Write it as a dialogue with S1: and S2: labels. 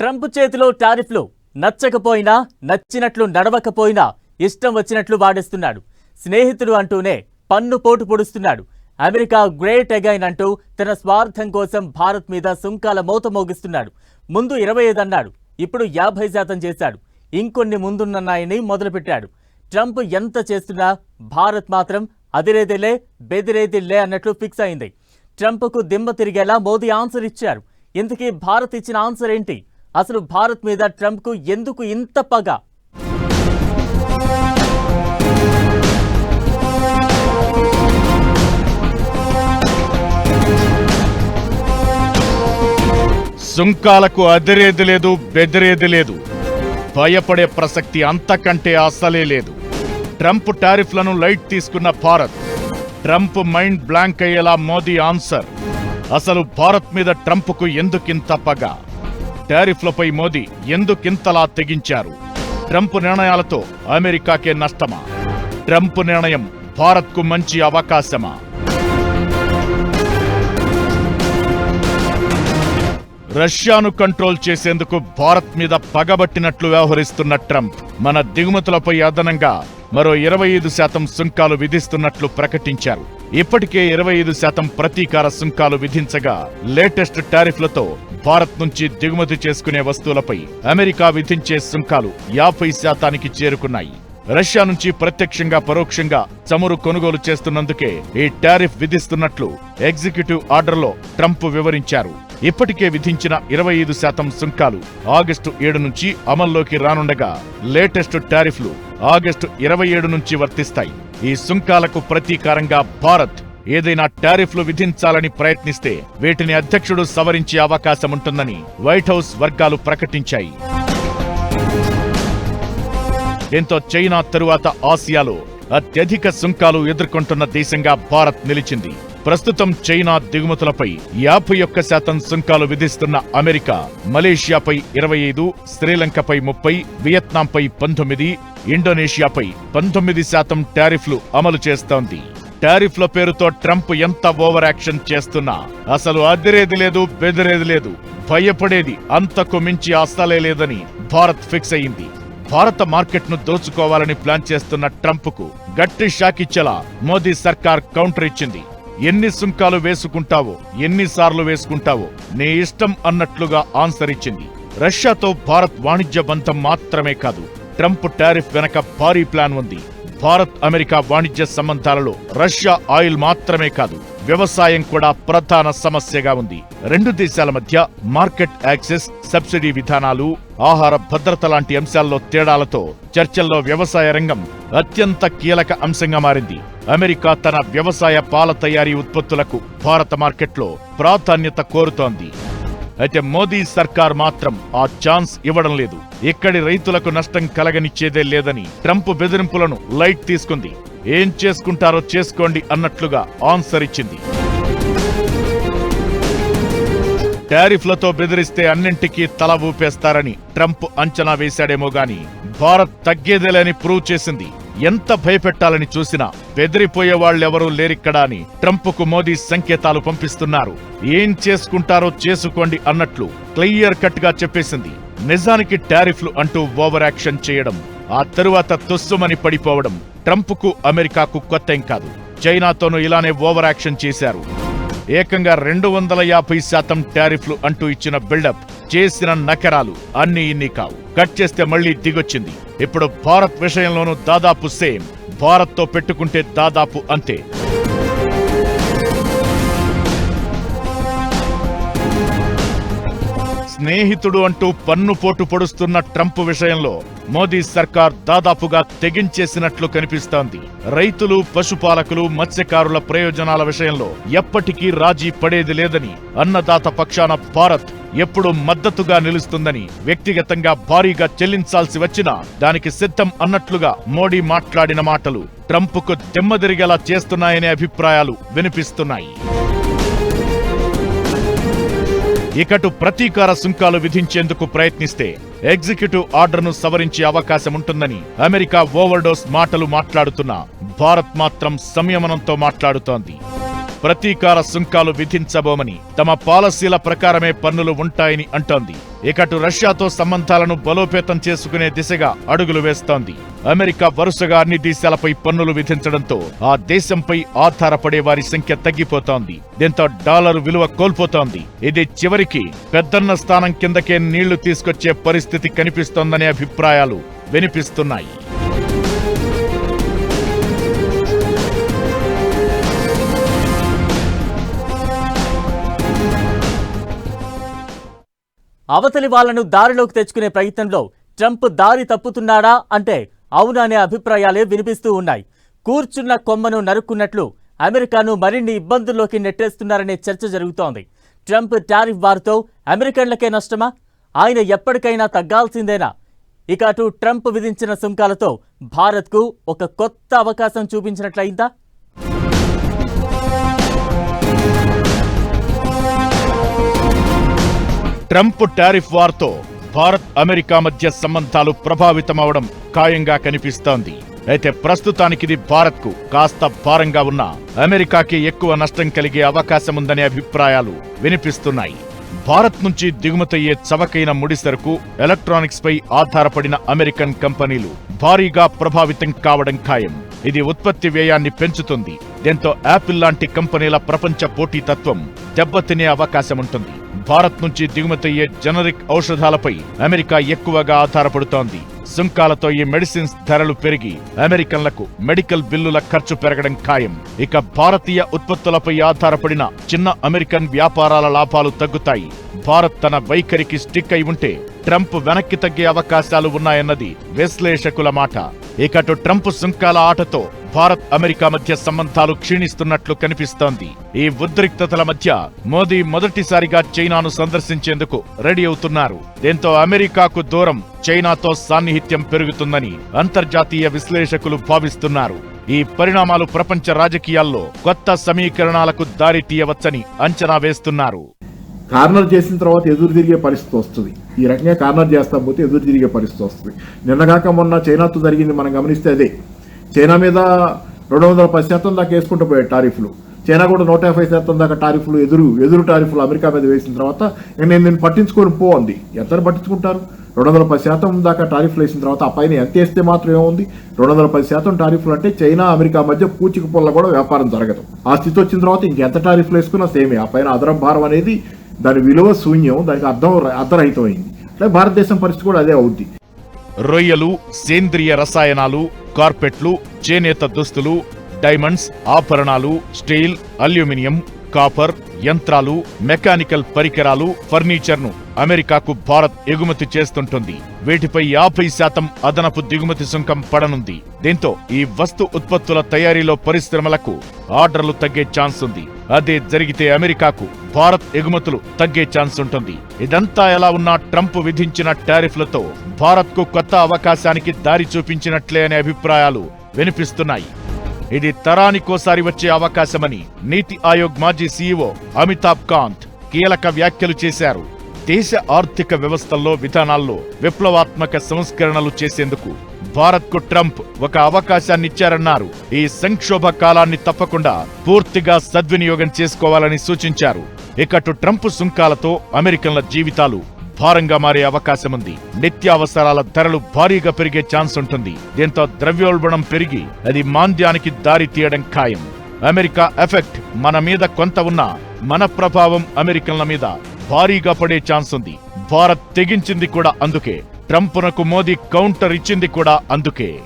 S1: Trump చేతిలో టారిఫ్లు. నచ్చకపోయినా నచ్చినట్లు నడవకపోయినా ఇష్టం వచ్చినట్లు వాడేస్తున్నాడు. స్నేహితుడు అంటూనే పన్ను పోటు పొడుస్తున్నాడు. అమెరికా గ్రేట్ అగైన్ అంటూ తన స్వార్థం కోసం భారత్ మీద సుంకాల మోత మోగిస్తున్నాడు. ముందు ఇరవై ఐదు అన్నాడు ఇప్పుడు యాభై శాతం చేశాడు. ఇంకొన్ని ముందున్నాయని మొదలుపెట్టాడు. ట్రంప్ ఎంత చేస్తున్నా భారత్ మాత్రం అదిరేదిలే బెదిరేదిలే అన్నట్లు ఫిక్స్ అయింది. ట్రంప్కు దిమ్మ తిరిగేలా మోదీ ఆన్సర్ ఇచ్చారు. ఇంతకీ భారత్ ఇచ్చిన ఆన్సర్ ఏంటి? అసలు భారత్ మీద ట్రంప్కు ఎందుకు ఇంత పగ?
S2: సుంకాలకు అదిరేది లేదు బెదిరేది లేదు. భయపడే ప్రసక్తి అంతకంటే అస్సలే లేదు. ట్రంప్ టారిఫ్లను లైట్ తీసుకున్న భారత్. ట్రంప్ మైండ్ బ్లాంక్ అయ్యేలా మోదీ ఆన్సర్. అసలు భారత్ మీద ట్రంప్కు ఎందుకింత పగ? టారిఫ్లపై మోదీ ఎందుకింతలా తెగించారు? ట్రంప్ నిర్ణయాలతో అమెరికాకే నష్టమా? ట్రంప్ నిర్ణయం భారత్కు మంచి అవకాశమా? రష్యాను కంట్రోల్ చేసేందుకు భారత్ మీద పగబట్టినట్లు వ్యవహరిస్తున్న ట్రంప్ మన దిగుమతులపై అదనంగా మరో ఇరవై ఐదు శాతం సుంకాలు విధిస్తున్నట్లు ప్రకటించారు. ఇప్పటికే ఇరవై ఐదు శాతం ప్రతీకార సుంకాలు విధించగా లేటెస్ట్ టారిఫ్లతో భారత్ నుంచి దిగుమతి చేసుకునే వస్తువులపై అమెరికా విధించే సుంకాలు యాభై శాతానికి చేరుకున్నాయి. రష్యా నుంచి ప్రత్యక్షంగా పరోక్షంగా చమురు కొనుగోలు చేస్తున్నందుకే ఈ టారిఫ్ విధిస్తున్నట్లు ఎగ్జిక్యూటివ్ ఆర్డర్లో ట్రంప్ వివరించారు. ఇప్పటికే విధించిన ఇరవై ఐదు శాతం సుంకాలు ఆగస్టు ఏడు నుంచి అమల్లోకి రానుండగా లేటెస్ట్ టారిఫ్లు ఆగస్టు ఇరవై ఏడు నుంచి వర్తిస్తాయి. ఈ సుంకాలకు ప్రతీకారంగా భారత్ ఏదైనా టారిఫ్లు విధించాలని ప్రయత్నిస్తే వీటిని అధ్యక్షుడు సవరించే అవకాశముంటుందని వైట్ హౌస్ వర్గాలు ప్రకటించాయి. దీంతో చైనా తరువాత ఆసియాలో అత్యధిక సుంకాలు ఎదుర్కొంటున్న దేశంగా భారత్ నిలిచింది. ప్రస్తుతం చైనా దిగుమతులపై యాభై ఒక్క శాతం సుంకాలు విధిస్తున్న అమెరికా మలేషియాపై ఇరవై ఐదు శ్రీలంకపై ముప్పై వియత్నాంపై పంతొమ్మిది ఇండోనేషియాపై పంతొమ్మిది శాతం టారిఫ్లు అమలు చేస్తోంది. టారిఫ్ల పేరుతో ట్రంప్ ఎంత ఓవర్ యాక్షన్ చేస్తున్నా? అసలు అదిరేది లేదు బెదిరేది లేదు. భయపడేది అంతకు మించి అస్సలే లేదని భారత్ ఫిక్స్ అయింది. భారత మార్కెట్ను దోచుకోవాలని ప్లాన్ చేస్తున్న ట్రంప్కు గట్టి షాక్ ఇచ్చేలా మోదీ సర్కార్ కౌంటర్ ఇచ్చింది. ఎన్ని సుంకాలు వేసుకుంటావో ఎన్నిసార్లు వేసుకుంటావో నీ ఇష్టం అన్నట్లుగా ఆన్సర్ ఇచ్చింది. రష్యాతో భారత్ వాణిజ్య బంధం మాత్రమే కాదు ట్రంప్ టారిఫ్ వెనక భారీ ప్లాన్ ఉంది. భారత్ అమెరికా వాణిజ్య సంబంధాలలో రష్యా ఆయిల్ మాత్రమే కాదు వ్యవసాయం కూడా ప్రధాన సమస్యగా ఉంది. రెండు దేశాల మధ్య మార్కెట్ యాక్సెస్ సబ్సిడీ విధానాలు ఆహార భద్రత లాంటి అంశాల్లో తేడాలతో చర్చల్లో వ్యవసాయ రంగం అత్యంత కీలక అంశంగా మారింది. అమెరికా తన వ్యవసాయ పాల తయారీ ఉత్పత్తులకు భారత మార్కెట్లో ప్రాధాన్యత కోరుతోంది. అయితే మోదీ సర్కార్ మాత్రం ఆ ఛాన్స్ ఇవ్వడం లేదు. ఇక్కడి రైతులకు నష్టం కలగనిచ్చేదే లేదని ట్రంప్ బెదిరింపులను లైట్ తీసుకుంది. ఏం చేసుకుంటారో చేసుకోండి అన్నట్లుగా ఆన్సర్ ఇచ్చింది. టారిఫ్లతో బెదిరిస్తే అన్నింటికీ తల ఊపేస్తారని ట్రంప్ అంచనా వేశాడేమో గాని భారత్ తగ్గేదేలేని ప్రూవ్ చేసింది. ఎంత భయపెట్టాలని చూసినా బెదిరిపోయే వాళ్ళెవరూ లేరిక్కడా అని ట్రంప్కు మోదీ సంకేతాలు పంపిస్తున్నారు. ఏం చేసుకుంటారో చేసుకోండి అన్నట్లు క్లియర్ కట్గా చెప్పేసింది. నిజానికి టారిఫ్లు అంటూ ఓవర్ యాక్షన్ చేయడం ఆ తరువాత తుస్సుమని పడిపోవడం ట్రంప్కు అమెరికాకు కొత్తేం కాదు. చైనాతోనూ ఇలానే ఓవర్ యాక్షన్ చేశారు. ఏకంగా రెండు వందల యాభై శాతం టారిఫ్లు అంటూ ఇచ్చిన బిల్డప్ చేసిన నకరాలు అన్ని ఇన్ని కావు. కట్ చేస్తే మళ్ళీ దిగొచ్చింది. ఇప్పుడు భారత్ విషయంలోనూ దాదాపు సేమ్. భారత్తో పెట్టుకుంటే దాదాపు అంతే. స్నేహితుడు అంటూ పన్ను పోటు పొడుస్తున్న ట్రంప్ విషయంలో మోదీ సర్కార్ దాదాపుగా తెగించేసినట్లు కనిపిస్తోంది. రైతులు పశుపాలకులు మత్స్యకారుల ప్రయోజనాల విషయంలో ఎప్పటికీ రాజీ పడేది లేదని అన్నదాత పక్షాన భారత్ ఎప్పుడు మద్దతుగా నిలుస్తుందని వ్యక్తిగతంగా భారీగా చెల్లించాల్సి వచ్చినా దానికి సిద్ధం అన్నట్లుగా మోడీ మాట్లాడిన మాటలు ట్రంప్కు దెమ్మదిరిగేలా చేస్తున్నాయనే అభిప్రాయాలు వినిపిస్తున్నాయి. ఇకటు ప్రతీకార సుంకాలు విధించేందుకు ప్రయత్నిస్తే ఎగ్జిక్యూటివ్ ఆర్డర్ను సవరించే అవకాశం ఉంటుందని అమెరికా ఓవర్డోస్ మాటలు మాట్లాడుతున్నా భారత్ మాత్రం సంయమనంతో మాట్లాడుతోంది. ప్రతీకార సుంకాలు విధించబోమని తమ పాలసీల ప్రకారమే పన్నులు ఉంటాయని అంటోంది. ఇకటు రష్యాతో సంబంధాలను బలోపేతం చేసుకునే దిశగా అడుగులు వేస్తోంది. అమెరికా వరుసగా అన్ని దేశాలపై పన్నులు విధించడంతో ఆ దేశంపై ఆధారపడే వారి సంఖ్య తగ్గిపోతోంది. దీంతో డాలర్ విలువ కోల్పోతోంది. ఇది చివరికి పెద్దన్న స్థానం కిందకే నీళ్ళు తీసుకొచ్చే పరిస్థితి కనిపిస్తోందనే అభిప్రాయాలు వినిపిస్తున్నాయి.
S1: అవతలి వాళ్ళను దారిలోకి తెచ్చుకునే ప్రయత్నంలో ట్రంప్ దారి తప్పుతున్నాడా అంటే అవునా అనే అభిప్రాయాలే వినిపిస్తూ ఉన్నాయి. కూర్చున్న కొమ్మను నరుక్కున్నట్లు అమెరికాను మరిన్ని ఇబ్బందుల్లోకి నెట్టేస్తున్నారనే చర్చ జరుగుతోంది. ట్రంప్ టారిఫ్ వార్తో అమెరికన్లకే నష్టమా? ఆయన ఎప్పటికైనా తగ్గాల్సిందేనా? ఇక అటు ట్రంప్ విధించిన సుంకాలతో భారత్కు ఒక కొత్త అవకాశం చూపించినట్లయిందా?
S2: ట్రంప్ టారిఫ్ వార్తో భారత్ అమెరికా మధ్య సంబంధాలు ప్రభావితమవడం ఖాయంగా కనిపిస్తోంది. అయితే ప్రస్తుతానికిది భారత్కు కాస్త భారంగా ఉన్న అమెరికాకి ఎక్కువ నష్టం కలిగే అవకాశముందనే అభిప్రాయాలు వినిపిస్తున్నాయి. భారత్ నుంచి దిగుమతయ్యే చవకైన ముడిసరుకు ఎలక్ట్రానిక్స్ పై ఆధారపడిన అమెరికన్ కంపెనీలు భారీగా ప్రభావితం కావడం ఖాయం. ఇది ఉత్పత్తి వ్యయాన్ని పెంచుతుంది. దీంతో యాపిల్ లాంటి కంపెనీల ప్రపంచ పోటీతత్వం దెబ్బతినే అవకాశముంటుంది. భారత్ నుంచి దిగుమతయ్యే జనరిక్ ఔషధాలపై అమెరికా ఎక్కువగా ఆధారపడుతోంది. సుంకాలతో ఈ మెడిసిన్స్ ధరలు పెరిగి అమెరికన్లకు మెడికల్ బిల్లుల ఖర్చు పెరగడం ఖాయం. ఇక భారతీయ ఉత్పత్తులపై ఆధారపడిన చిన్న అమెరికన్ వ్యాపారాల లాభాలు తగ్గుతాయి. భారత్ తన వైఖరికి స్టిక్ అయి ఉంటే ట్రంప్ వెనక్కి తగ్గే అవకాశాలు ఉన్నాయన్నది విశ్లేషకుల మాట. ఇకటు ట్రంప్ సుంకాల ఆటతో భారత్ అమెరికా మధ్య సంబంధాలు క్షీణిస్తున్నట్లు కనిపిస్తోంది. ఈ ఉద్రిక్తతల మధ్య మోదీ మొదటిసారిగా చైనాను సందర్శించేందుకు రెడీ అవుతున్నారు. దీంతో అమెరికాకు దూరం చైనాతో సాన్నిహిత్యం పెరుగుతుందని అంతర్జాతీయ విశ్లేషకులు భావిస్తున్నారు. ఈ పరిణామాలు ప్రపంచ రాజకీయాల్లో కొత్త సమీకరణాలకు దారి తీయవచ్చని అంచనా వేస్తున్నారు.
S3: కార్నర్ చేసిన తర్వాత ఎదురు తిరిగే పరిస్థితి వస్తుంది. ఈ రకంగా కార్నర్ చేస్తా పోతే ఎదురు తిరిగే పరిస్థితి వస్తుంది. నిన్నగాక మొన్న చైనాతో జరిగింది మనం గమనిస్తే అదే. చైనా మీద రెండు వందల పది శాతం దాకా వేసుకుంటూ పోయాడు టారిఫ్లు. చైనా కూడా నూట యాభై శాతం దాకా టారిఫ్లు ఎదురు ఎదురు టారిఫ్లు అమెరికా మీద వేసిన తర్వాత నేను నేను పట్టించుకొని పో అంది. ఎంత పట్టించుకుంటారు? రెండు వందల పది శాతం దాకా టారిఫ్లు వేసిన తర్వాత ఆ పైన ఎంత వేస్తే మాత్రం ఏముంది? రెండు వందల పది శాతం టారిఫ్లు అంటే చైనా అమెరికా మధ్య పూచిక పొల్ల కూడా వ్యాపారం జరగదు. ఆ స్థితి వచ్చిన తర్వాత ఇంకెంత టారిఫ్లు వేసుకున్నా సేమే. ఆ పైన అదరం భారం అనేది దాని విలువ శూన్యం దానికి అర్థం అర్థరహితమైంది. అంటే భారతదేశం పరిస్థితి కూడా అదే అవుద్ది.
S2: రొయ్యలు సేంద్రియ రసాయనాలు కార్పెట్లు చేనేత దుస్తులు డైమండ్స్ ఆభరణాలు స్టీల్ అల్యూమినియం కాపర్ యంత్రాలు మెకానికల్ పరికరాలు ఫర్నిచర్ను అమెరికాకు భారత్ ఎగుమతి చేస్తుంటుంది. వీటిపై యాభై శాతం అదనపు దిగుమతి సుంకం పడనుంది. దీంతో ఈ వస్తు ఉత్పత్తుల తయారీలో పరిశ్రమలకు ఆర్డర్లు తగ్గే ఛాన్స్ ఉంది. అదే జరిగితే అమెరికాకు భారత్ ఎగుమతులు తగ్గే ఛాన్స్ ఉంటుంది. ఇదంతా ఎలా ఉన్నా ట్రంప్ విధించిన టారిఫ్లతో భారత్కు కొత్త అవకాశానికి దారి చూపించినట్లే అనే అభిప్రాయాలు వినిపిస్తున్నాయి. ఇది తరానికోసారి వచ్చే అవకాశమని నీతి ఆయోగ్ మాజీ సీఈఓ అమితాబ్ కాంత్ కీలక వ్యాఖ్యలు చేశారు. దేశ ఆర్థిక వ్యవస్థల్లో విధానాల్లో విప్లవాత్మక సంస్కరణలు చేసేందుకు భారత్కు ట్రంప్ ఒక అవకాశాన్నిచ్చారన్నారు. ఈ సంక్షోభ కాలాన్ని తప్పకుండా పూర్తిగా సద్వినియోగం చేసుకోవాలని సూచించారు. ఇకటు ట్రంప్ సుంకాలతో అమెరికన్ల జీవితాలు భారంగా మారే అవకాశం ఉంది. నిత్యావసరాల ధరలు భారీగా పెరిగే ఛాన్స్ ఉంటుంది. దీంతో ద్రవ్యోల్బణం పెరిగి అది మాంద్యానికి దారి తీయడం ఖాయం. అమెరికా ఎఫెక్ట్ మన మీద కొంత ఉన్నా మన ప్రభావం అమెరికన్ల మీద భారీగా పడే ఛాన్స్ ఉంది. భారత్ తెగించింది కూడా అందుకే. ట్రంప్నకు మోదీ కౌంటర్ ఇచ్చింది కూడా అందుకే.